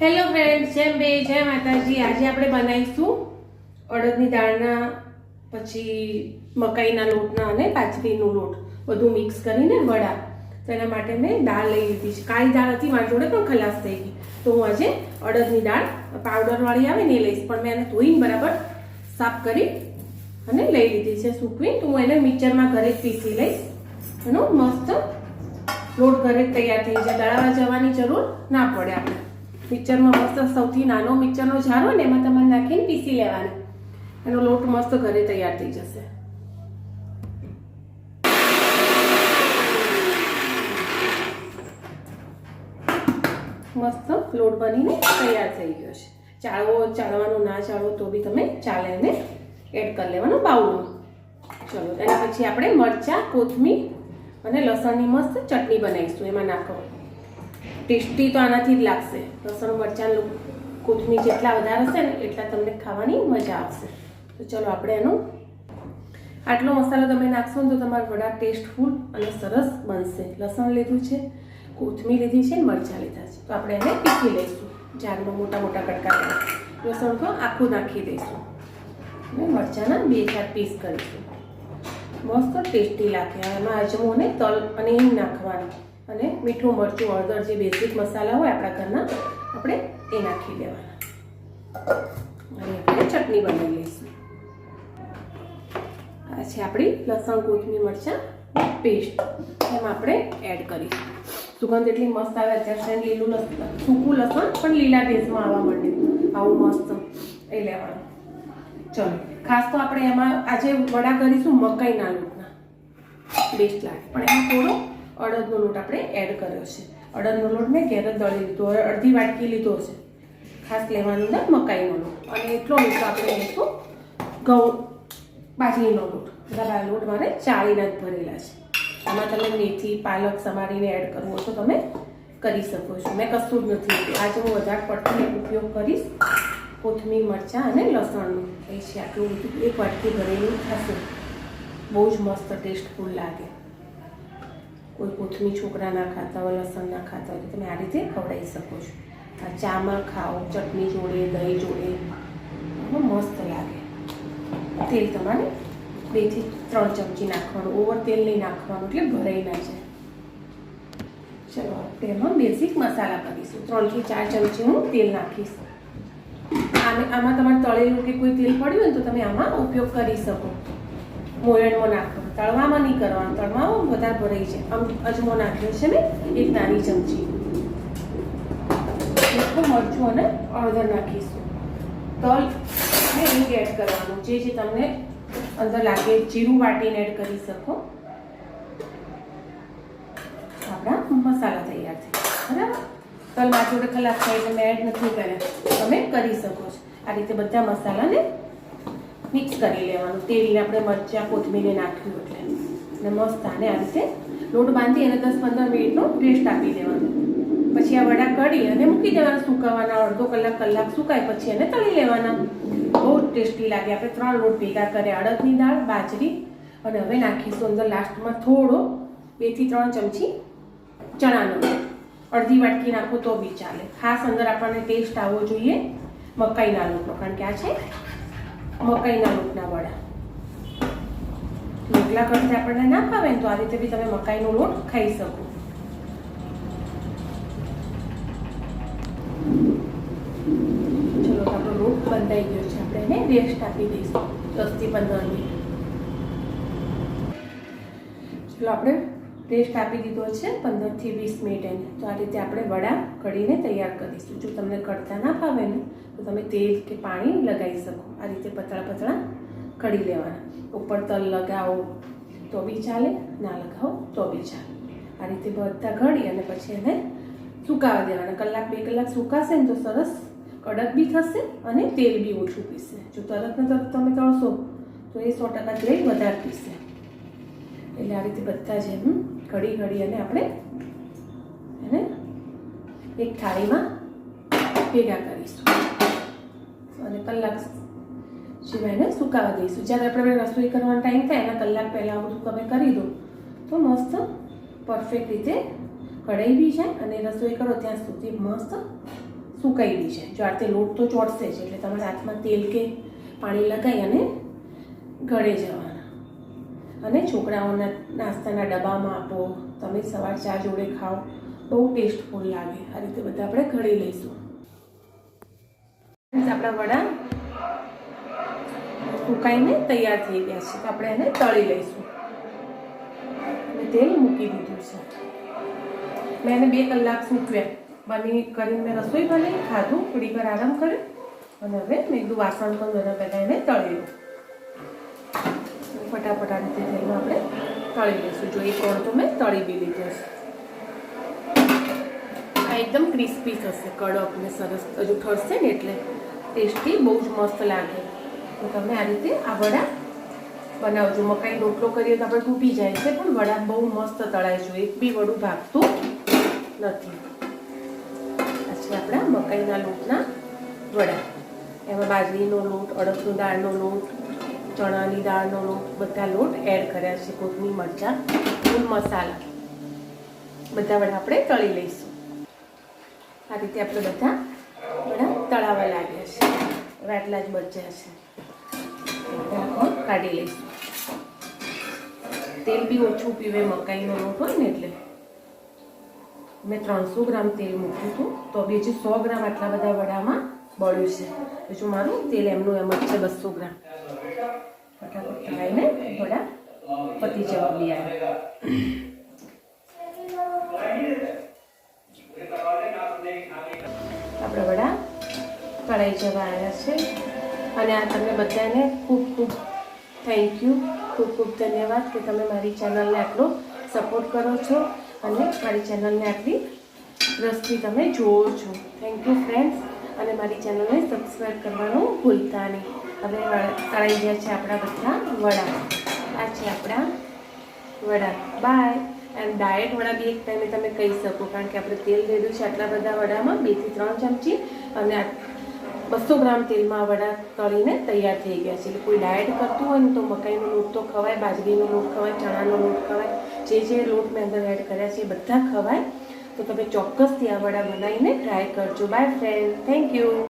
Hello friend જેમ બે જય માતાજી. આજે આપણે બનાવીશું અડદની દાળના, પછી મકાઈના લોટના અને બાજરીનો લોટ. બધું મિક્સ કરીને વડા. તો એના માટે મેં દાળ લઈ લીધી છે. કાળી દાળ હતી, મારી જોડે પણ ખલાસ થઈ ગઈ. તો હું આજે અડદની દાળ પાવડરવાળી આવે ને એ લઈશ. પણ મેં એને ધોઈને બરાબર સાફ કરી અને લઈ લીધી છે સૂકવી તો હું એને મિક્સરમાં ઘરે જ પીસી લઈશ. એનો મસ્ત લોટ ઘરે જ તૈયાર થઈ જાય. દળાવા જવાની જરૂર ના પડે આપણે. મિક્સરમાં મસ્ત સૌથી નાનો મિક્સરનો જાર ને એમાં તમારે નાખીને પીસી લેવાનો. એનો લોટ મસ્ત ઘરે તૈયાર થઈ જશે. મસ્ત લોટ બનીને તૈયાર થઈ ગયો છે. ચાળવો, ચાળવાનું ના ચાળવો તો બી તમે ચાલે એને એડ કરી લેવાનો બાઉલમાં. ચલો, એના પછી આપણે મરચાં, કોથમીર અને લસણની મસ્ત ચટણી બનાવીશું. એમાં નાખો. ટેસ્ટી તો આનાથી જ લાગશે. લસણ, મરચાં કોથમીર જેટલા વધારે હશે ને એટલા તમને ખાવાની મજા આવશે. તો ચલો આપણે એનું આટલો મસાલો તમે નાખશો ને તો તમારો વડા ટેસ્ટફુલ અને સરસ બનશે. લસણ લીધું છે, કોથમીર લીધી છે ને મરચાં લીધા છે. તો આપણે એને પીસી લઈશું. જારમાં મોટા મોટા કટકા લસણ તો આખું નાખી દઈશું. અને મરચાંના બે ચાર પીસ કરીશું. મસ્ત ટેસ્ટી લાગે. એમાં અજમો ને તલ અને હિંગ નાખવાનું. અને મીઠું, મરચું, હળદર જે બેઝિક મસાલા હોય આપણા ઘરના, આપણે એ નાખી દેવાના. અને આપણે ચટણી બનાવી લઈશું. આ છે આપણી લસણ, કોથમીર, મરચાં પેસ્ટ એમાં આપણે એડ કરીશું. સુગંધ એટલી મસ્ત આવે, અત્યારે છે લીલું લસણ સૂકું લસણ, પણ લીલા ભેજમાં આવવા માંડ્યું આવું મસ્ત એ લેવાનું. ચલો, ખાસ તો આપણે એમાં આજે વડા કરીશું મકાઈના લોટના. બેસ્ટ લાગે. પણ એમાં થોડો અડદનો લોટ આપણે એડ કર્યો છે. અડદનો લોટ મેં ઘેર દળી લીધો. અડધી વાટકી લીધો છે. ખાસ લેવાનું ને મકાઈનો લોટ. અને એટલો લોટ આપણે લઈશું ઘઉં બાજરીનો લોટ. બધા લોટ મારે ચાળીના જ ભરેલા છે. આમાં તમે મેથી, પાલક સમારીને એડ કરવો છો તમે કરી શકો છો. મેં કશું જ નથી આજે હું વધારે પડતી ઉપયોગ કરીશ કોથમીર, મરચાં અને લસણનું. એ છે, આટલું બધું એક વાટકી ભરેલું થશે. બહુ જ મસ્ત, ટેસ્ટફુલ લાગે. કોઈ કોથમી છોકરા ના ખાતા હોય, લસણ ના ખાતા હોય, તો તમે આ રીતે ખવડાવી શકો છો. આ ચામાં ખાઓ, ચટણી જોડે, દહીં જોડે. મસ્ત લાગે. તેલ તમારે બેથી ત્રણ ચમચી નાખવાનું. ઓવર તેલ નહીં નાખવાનું, એટલે ભરાઈ ના જાય. ચલો તેમાં બેઝિક મસાલા કરીશું. ત્રણથી ચાર ચમચી હું તેલ નાખીશ. આમાં તમારે તળેલું કે કોઈ તેલ પડ્યું હોય તો તમે આમાં ઉપયોગ કરી શકો. મોયણમાં નાખો તળવામાં નહીં કરવાનું. તળવામાં વધારે ભરાય છે આમ અજમો નાખ્યો છે ને, એક નાની ચમચી. મરચું અને અડધર નાખીશું. તલ ને હિંગ એડ કરવાનું. જે જે તમને અંદર લાગે, જીરું વાટીને એડ કરી શકો. આપણા મસાલા તૈયાર થઈ બરાબર? તલ મારી જોડે કલાક થાય એટલે મેં એડ નથી કર્યા. તમે કરી શકો છો. આ રીતે બધા મસાલાને મિક્સ કરી લેવાનું. તેડીને આપણે મરચાં કોથમીરને નાખ્યું એટલે. અને મસ્ત આને આ રીતે લોટ બાંધી અને દસ પંદર મિનિટનો રેસ્ટ આપી દેવાનો. પછી આ વડા કઢી અને મૂકી દેવાના સુકાવાના, અડધો કલાક કલાક સુકાય પછી એને તળી લેવાના. બહુ ટેસ્ટી લાગે. આપણે ત્રણ લોટ ભેગા કર્યા. અડદની દાળ, બાજરી અને હવે નાખીશું અંદર લાસ્ટમાં થોડો બેથી ત્રણ ચમચી ચણાનો અડધી વાટકી નાખો તો બી ચાલે. ખાસ અંદર આપણને ટેસ્ટ આવવો જોઈએ મકાઈના લોટનો, કારણ કે આ છે મકાઈના લોટના વડા. રોટલા કરતા આપણને ના ભાવે તો આ રીતે બી તમે મકાઈનો લોટ ખાઈ શકો. ચલો આપણો લોટ બંધાઈ ગયો છે. આપણે એને રેસ્ટ આપી દઈશું. દસથી પંદર મિનિટ. ચલો આપણે રેસ્ટ આપી દીધો છે પંદરથી વીસ મિનિટ. એને તો આ રીતે આપણે વડા કઢીને તૈયાર કરીશું જો તમને કડતા ના ફાવે ને, તો તમે તેલ કે પાણી લગાવી શકો. આ રીતે પતળા પતળા કઢી લેવાના. ઉપર તલ લગાવો, તો બી ચાલે. ના લગાવો, તો બી ચાલે. આ રીતે બધા ઘડી અને પછી એને સુકાવા દેવાના. કલાક, બે કલાક સુકાશે ને તો સરસ કડક બી થશે અને તેલ બી ઓછું પીશે જો તરત ને તરત તમે તળશો, તો એ સો ટકા તેલ વધારે પીશે એટલે આ રીતે બધા જેમ ઘડી ઘડી અને આપણે એને એક થાળીમાં ભેગા કરીશું. અને કલાક સિવાય એને સુકાવા દઈશું. જ્યારે આપણે રસોઈ કરવાનો ટાઈમ થાય, એના કલાક પહેલાં બધું તમે કરી દો. તો મસ્ત પરફેક્ટ રીતે કઢાઈ બી જાય અને રસોઈ કરો ત્યાં સુધી મસ્ત સુકાઈ બી છે જો આરતે લોટ તો ચોટશે જ, એટલે તમારે હાથમાં તેલ કે પાણી લગાવી અને ગળે જવાના. અને છોકરાઓના નાસ્તાના ડબ્બામાં આપો, તમે સવાર ચા જોડે ખાઓ, બહુ ટેસ્ટફુલ લાગે. આ રીતે બધા આપણે ઘડી લઈશું. આપણા વડા સુકાઈને તૈયાર થઈ ગયા છે, તો આપણે એને તળી લઈશું. મેં તેલ મૂકી દીધું છે. મેં એને બે કલાક સૂકવ્યા. બની કરીને મેં રસોઈ બનાવી, ખાધું, થોડીક વાર આરામ કર્યો, અને હવે મેં કીધું વાસણ પણ બધા પહેલાં એને તળી લઉં ફટાફટ આ રીતે થઈને આપણે તળી લઈશું. જો એક ઓળ તો મેં તળી બી લીધો છે. આ એકદમ ક્રિસ્પી થશે, કડક ને સરસ. હજુ ઠરશે ને એટલે ટેસ્ટી, બહુ જ મસ્ત લાગે. તો તમે આ રીતે આ વડા બનાવજો. મકાઈ રોટલો કરીએ તો આપણે તૂટી જાય છે, પણ વડા બહુ મસ્ત તળાય છે. એક બી વડું ભાગતું નથી. પછી આપણા મકાઈના લોટના વડા. એમાં બાજરીનો લોટ, અડદનો દાળનો લોટ ચણાની દાળનો લોટ, બધા લોટ એડ કર્યા છે કોથમી મરચાં, ફૂલ મસાલા. બધા વડા આપણે તળી લઈશું. આ રીતે આપણે બધા વડા તળાવા લાગ્યા છે. હવે જ બચ્યા છે. કાઢી લઈશું. તેલ બી ઓછું પીવે, મકાઈનો લોટ હોય ને એટલે. મેં ત્રણસો ગ્રામ તેલ મૂક્યું હતું, તો બીજું સો ગ્રામ આટલા બધા વડામાં બળ્યું છે. બીજું મારું તેલ એમનું એમ જ છે બસો ગ્રામ. ફટાફટ તળાઈને થોડા પતી જવા બી આવે આપણા વડા કઢાઈ જવા આવ્યા છે. અને આ તમે બધાને ખૂબ ખૂબ થેન્ક યુ ખૂબ ખૂબ ધન્યવાદ કે તમે મારી ચેનલને આટલો સપોર્ટ કરો છો અને મારી ચેનલને આટલી રસથી તમે જુઓ છો. થેન્ક યુ ફ્રેન્ડ્સ અને મારી ચેનલને સબસ્ક્રાઈબ કરવાનું ભૂલતા નહીં. હવે તળાઈ ગયા છે આપણા બધા વડા. આ છે આપણા વડા. બાય એમ ડાયટ વડા બી એક ટાઈમે તમે કહી શકો, કારણ કે આપણે તેલ લીધું છે આટલા બધા વડામાં બેથી ત્રણ ચમચી, અને બસો ગ્રામ તેલમાં વડા તળીને તૈયાર થઈ ગયા છે. એટલે કોઈ ડાયટ કરતું હોય ને તો મકાઈનો લોટ તો ખવાય, બાજરીનો લોટ ખવાય, ચણાનો લોટ ખવાય, જે જે લોટ મેં અંદર એડ કર્યા છે એ બધા ખવાય. તો તમે ચોક્કસથી આ વડા બનાવીને ટ્રાય કરજો. By friend thank you